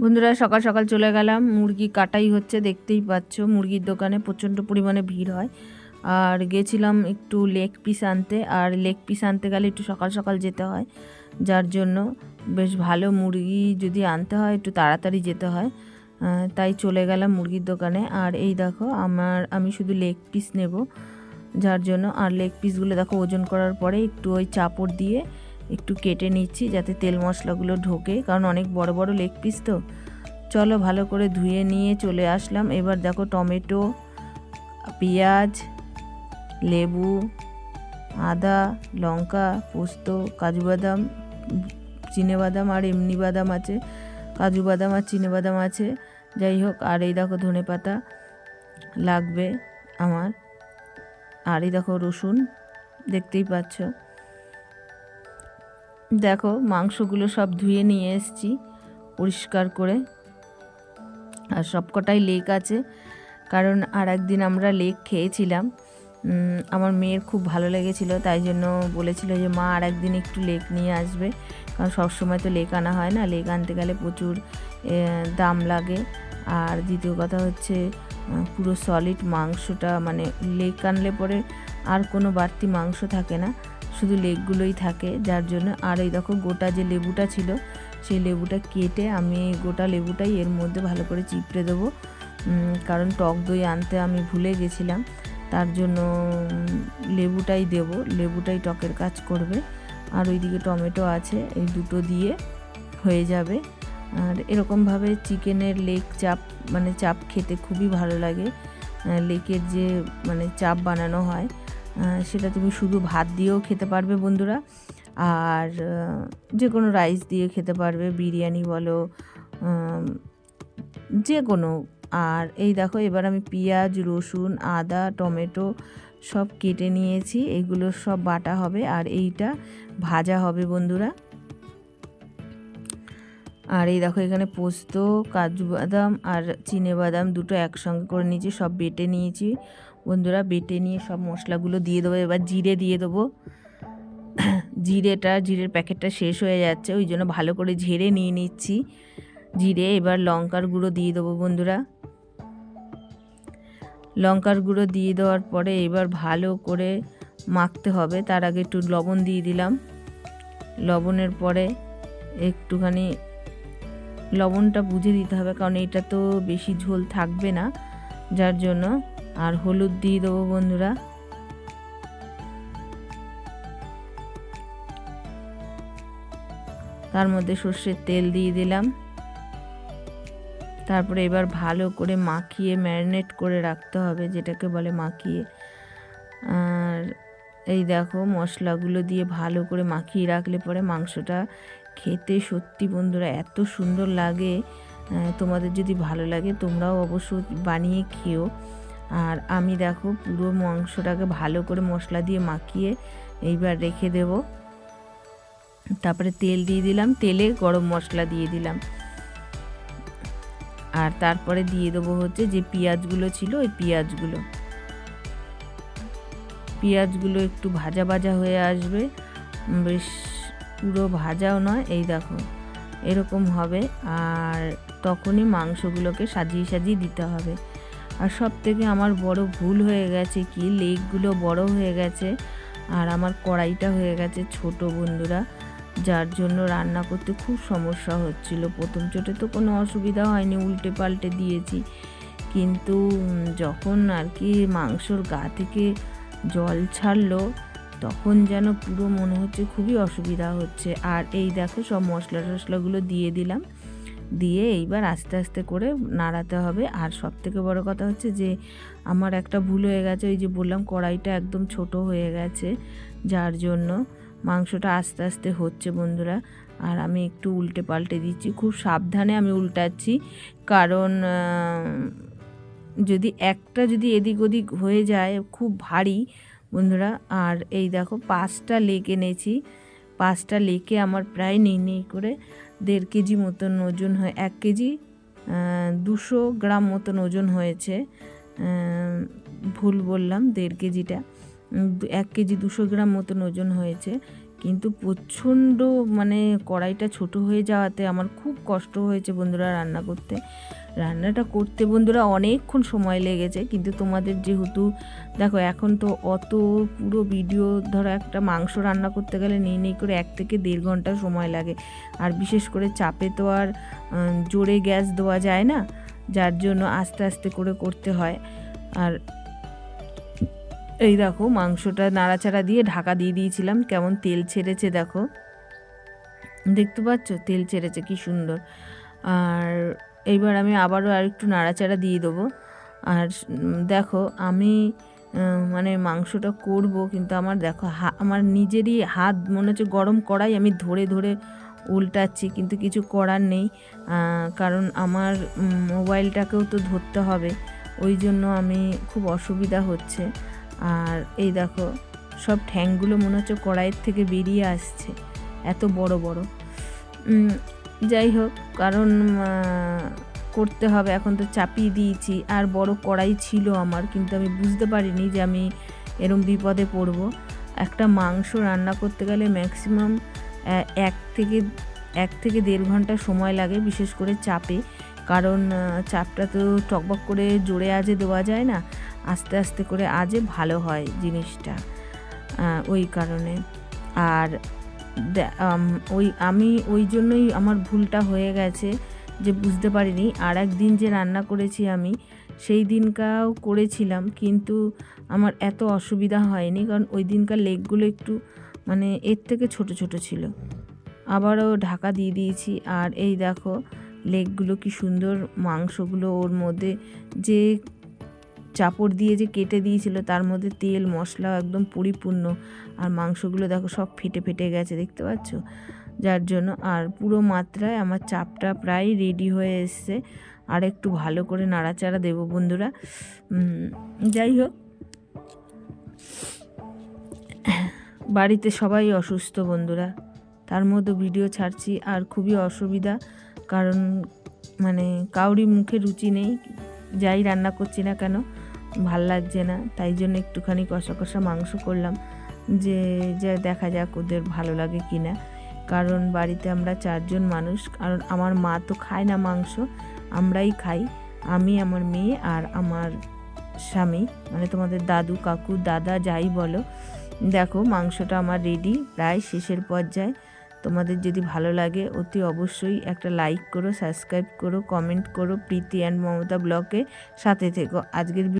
বন্ধুরা, সকাল সকাল চলে গেলাম। মুরগি কাটাই হচ্ছে, দেখতেই পাচ্ছ। মুরগির দোকানে প্রচণ্ড পরিমাণে ভিড় হয়। আর গেছিলাম একটু লেগ পিস আনতে। আর লেগ পিস আনতে গেলে একটু সকাল সকাল যেতে হয়। যার জন্য বেশ ভালো মুরগি যদি আনতে হয়, একটু তাড়াতাড়ি যেতে হয়। তাই চলে গেলাম মুরগির দোকানে। আর এই দেখো, আমার, আমি শুধু লেগ পিস নেব। যার জন্য, আর লেগ পিসগুলো দেখো, ওজন করার পরে একটু ওই চাপড় দিয়ে একটু কেটে নিচ্ছি যাতে তেল মশলাগুলো ঢোকে, কারণ অনেক বড় বড় লেগ পিস তো। চলো ভালো করে ধুয়ে নিয়ে চলে আসলাম। এবার দেখো টমেটো, পেঁয়াজ, লেবু, আদা, লঙ্কা, পোস্ত কাজু বাদাম চিনে বাদাম আর এমনি বাদাম আছে। কাজু বাদাম আর চিনে বাদাম আছে। যাই হোক, আর এই দেখো ধনে পাতা লাগবে আমার। আর এই দেখো রসুন, দেখতেই পাচ্ছ। দেখো, মাংসগুলো সব ধুয়ে নিয়ে এসেছি পরিষ্কার করে। আর সবকটাই লেক আছে, কারণ আর একদিন আমরা লেক খেয়েছিলাম। আমার মেয়ের খুব ভালো লেগেছিল, তাই জন্য বলেছিল যে, মা আর একদিন একটু লেক নিয়ে আসবে। কারণ সবসময় তো লেক আনা হয় না, লেক আনতে গেলে প্রচুর দাম লাগে। আর দ্বিতীয় কথা হচ্ছে পুরো সলিড মাংসটা মানে লেক আনলে পরে আর কোনো বাড়তি মাংস থাকে না। শুধু লেগগুলোই থাকে, যার জন্য আর এই দেখো গোটা যে লেবুটা ছিল, সেই লেবুটা কেটে আমি গোটা লেবুটাই এর মধ্যে ভালো করে চিপড়ে দেবো। কারণ টক দই আনতে আমি ভুলে গেছিলাম, তার জন্য লেবুটাই দেব, লেবুটাই টকের কাজ করবে। আর ওইদিকে টমেটো আছে, এই দুটো দিয়ে হয়ে যাবে। আর এরকমভাবে চিকেনের লেগ চাপ মানে চাপ খেতে খুবই ভালো লাগে। লেকের যে মানে চাপ বানানো হয় সেটা তুমি শুধু ভাত দিয়েও খেতে পারবে বন্ধুরা। আর যে কোনো রাইস দিয়ে খেতে পারবে, বিরিয়ানি বলো যে কোনো আর এই দেখো, এবার আমি পেঁয়াজ, রসুন, আদা, টমেটো সব কেটে নিয়েছি। এগুলো সব বাটা হবে আর এইটা ভাজা হবে বন্ধুরা। আর এই দেখো, এখানে পোস্ত, কাজু বাদাম আর চিনে বাদাম দুটো একসঙ্গে করে নিয়েছি, সব বেটে নিয়েছি। বন্ধুরা বেটে নিয়ে সব মশলাগুলো দিয়ে দেবো, এবার জিরে দিয়ে দেবো। জিরেটা, জিরের প্যাকেটটা শেষ হয়ে যাচ্ছে, ওই জন্য ভালো করে ঝেড়ে নিয়ে নিচ্ছি। জিরে, এবার লঙ্কার গুঁড়ো দিয়ে দেবো বন্ধুরা। লঙ্কার গুঁড়ো দিয়ে দেওয়ার পরে এবার ভালো করে মাখতে হবে, তার আগে একটু লবণ দিয়ে দিলাম। লবণের পরে একটুখানি লবণটা বুঝে দিতে হবে, কারণ এটা তো বেশি ঝোল থাকবে না, যার জন্য আর হলুদ দিয়ে দেবো বন্ধুরা। তার মধ্যে সর্ষের তেল দিয়ে দিলাম। তারপরে এবার ভালো করে মাখিয়ে ম্যারিনেট করে রাখতে হবে, যেটাকে বলে মাখিয়ে। আর এই দেখো মশলাগুলো দিয়ে ভালো করে মাখিয়ে রাখলে পরে মাংসটা খেতে সত্যি বন্ধুরা এত সুন্দর লাগে। তোমাদের যদি ভালো লাগে তোমরাও অবশ্য বানিয়ে খেও। আর আমি দেখো পুরো মাংসটাকে ভালো করে মশলা দিয়ে মাখিয়ে এইবার রেখে দেব। তারপরে তেল দিয়ে দিলাম, তেলে গরম মশলা দিয়ে দিলাম। আর তারপরে দিয়ে দেবো হচ্ছে যে পেঁয়াজগুলো ছিল, ওই পেঁয়াজগুলো। পেঁয়াজগুলো একটু ভাজা ভাজা হয়ে আসবে। বেশ পুরো ভাজাও নয়, এই দেখো এরকম হবে। আর তখনই মাংসগুলোকে সাজিয়ে সাজিয়ে দিতে হবে। আর সব থেকে আমার বড় ভুল হয়ে গেছে কি? লেগগুলো বড় হয়ে গেছে আর আমার কড়াইটা হয়ে গেছে ছোট বন্ধুরা, যার জন্য রান্না করতে খুব সমস্যা হচ্ছিল। প্রথম চোটে তো কোনো অসুবিধা হয়নি, উল্টে পাল্টে দিয়েছি। কিন্তু যখন আর কি মাংসর গা থেকে জল ছাড়লো, তখন যেন পুরো মনে হচ্ছে খুবই অসুবিধা হচ্ছে। আর এই দেখো সব মশলা টশলাগুলো দিয়ে দিলাম। দিয়ে এইবার আস্তে আস্তে করে নাড়াতে হবে। আর সব থেকে বড় কথা হচ্ছে যে, আমার একটা ভুল হয়ে গেছে, ওই যে বললাম কড়াইটা একদম ছোট হয়ে গেছে, যার জন্য মাংসটা আস্তে আস্তে হচ্ছে বন্ধুরা। আর আমি একটু উল্টে পাল্টে দিচ্ছি, খুব সাবধানে আমি উল্টাচ্ছি। কারণ যদি একটা যদি এদিক ওদিক হয়ে যায়, খুব ভারী বন্ধুরা। আর এই দেখো, পাঁচটা লেক এনেছি। পাঁচটা লেকে আমার প্রায় নেই নেই করে দেড় কেজি মতন ওজন হয়, এক কেজি দুশো গ্রাম মতন ওজন হয়েছে ভুল বললাম, দেড় কেজিটা এক কেজি দুশো গ্রাম মতন ওজন হয়েছে, কিন্তু প্রচণ্ড মানে কড়াইটা ছোট হয়ে যাওয়াতে আমার খুব কষ্ট হয়েছে বন্ধুরা রান্না করতে। রান্নাটা করতে বন্ধুরা অনেকক্ষণ সময় লেগেছে, কিন্তু তোমাদের যেহেতু, দেখো এখন তো অত পুরো ভিডিও ধরো একটা মাংস রান্না করতে গেলে নেই নেই করে এক থেকে দেড় ঘণ্টা সময় লাগে। আর বিশেষ করে চাপে তো আর জোরে গ্যাস দেওয়া যায় না, যার জন্য আস্তে আস্তে করে করতে হয়। আর এই দেখো মাংসটা নাড়াচাড়া দিয়ে ঢাকা দিয়ে দিয়েছিলাম, কেমন তেল ছেড়েছে দেখো। দেখতে পাচ্ছ? তেল ছেড়েছে, কি সুন্দর। আর এইবার আমি আবারও আর একটু নাড়াচাড়া দিয়ে দেবো। আর দেখো, আমি মানে মাংসটা করব, কিন্তু আমার দেখো আমার নিজেরই হাত মনে হচ্ছে গরম কড়াই আমি ধরে ধরে উল্টাচ্ছি, কিন্তু কিছু করার নেই। কারণ আমার মোবাইলটাকেও তো ধরতে হবে, ওই জন্য আমি খুব অসুবিধা হচ্ছে। আর এই দেখো, সব ঠ্যাংগুলো মনে হচ্ছে কড়াইয়ের থেকে বেরিয়ে আসছে, এত বড় বড়। যাই হোক, কারণ করতে হবে। এখন তো চাপিয়ে দিয়েছি। আর বড় কড়াই ছিল আমার, কিন্তু আমি বুঝতে পারিনি যে আমি এরম বিপদে পড়ব। একটা মাংস রান্না করতে গেলে ম্যাক্সিমাম এক থেকে এক থেকে দেড় ঘণ্টা সময় লাগে, বিশেষ করে চাপে। কারণ চাপটা তো টকবক করে জোরে আজে দেওয়া যায় না। আস্তে আস্তে করে আজে ভালো হয় জিনিসটা ওই কারণে। আর ওই, আমি ওই জন্যই আমার ভুলটা হয়ে গেছে যে বুঝতে পারিনি। আর একদিন যে রান্না করেছি আমি, সেই দিনকাও করেছিলাম, কিন্তু আমার এত অসুবিধা হয়নি, কারণ ওই দিনকার লেগগুলো একটু মানে এর থেকে ছোট ছোট ছিল। আবারও ঢাকা দিয়ে দিয়েছি, আর এই দেখো লেগগুলো কি সুন্দর মাংসগুলো ওর মধ্যে যে চাপড় দিয়ে যে কেটে দিয়েছিল, তার মধ্যে তেল, মশলা একদম পরিপূর্ণ। আর মাংসগুলো দেখো সব ফেটে ফেটে গেছে, দেখতে পাচ্ছ? যার জন্য আর পুরো মাত্রায় আমার চাপটা প্রায় রেডি হয়ে এসছে। আর একটু ভালো করে নাড়াচাড়া দেবো বন্ধুরা। যাই হোক। বাড়িতে সবাই অসুস্থ বন্ধুরা। তার মধ্যে ভিডিও ছাড়ছি আর খুবই অসুবিধা, কারণ মানে কাউরি মুখে রুচি নেই। যাই রান্না করছি না কেন ভালো লাগছে না। তাই জন্য একটুখানি কষা কষা মাংস করলাম। যে যে দেখা যাক ওদের ভালো লাগে কি না কারণ বাড়িতে আমরা চারজন মানুষ, কারণ আমার মা তো খায় না মাংস, আমরাই খাই। আমি, আমার মেয়ে আর আমার স্বামী মানে তোমাদের দাদু, কাকু, দাদা যাই বলো, দেখো মাংসটা আমার রেডি প্রায় শেষের পর্যায়ে। তোমাদের যদি ভালো লাগে অতি অবশ্যই একটা লাইক করো সাবস্ক্রাইব করো কমেন্ট করো, প্রীতি অ্যান্ড মমতা ব্লগে সাথে থেকো। আজকের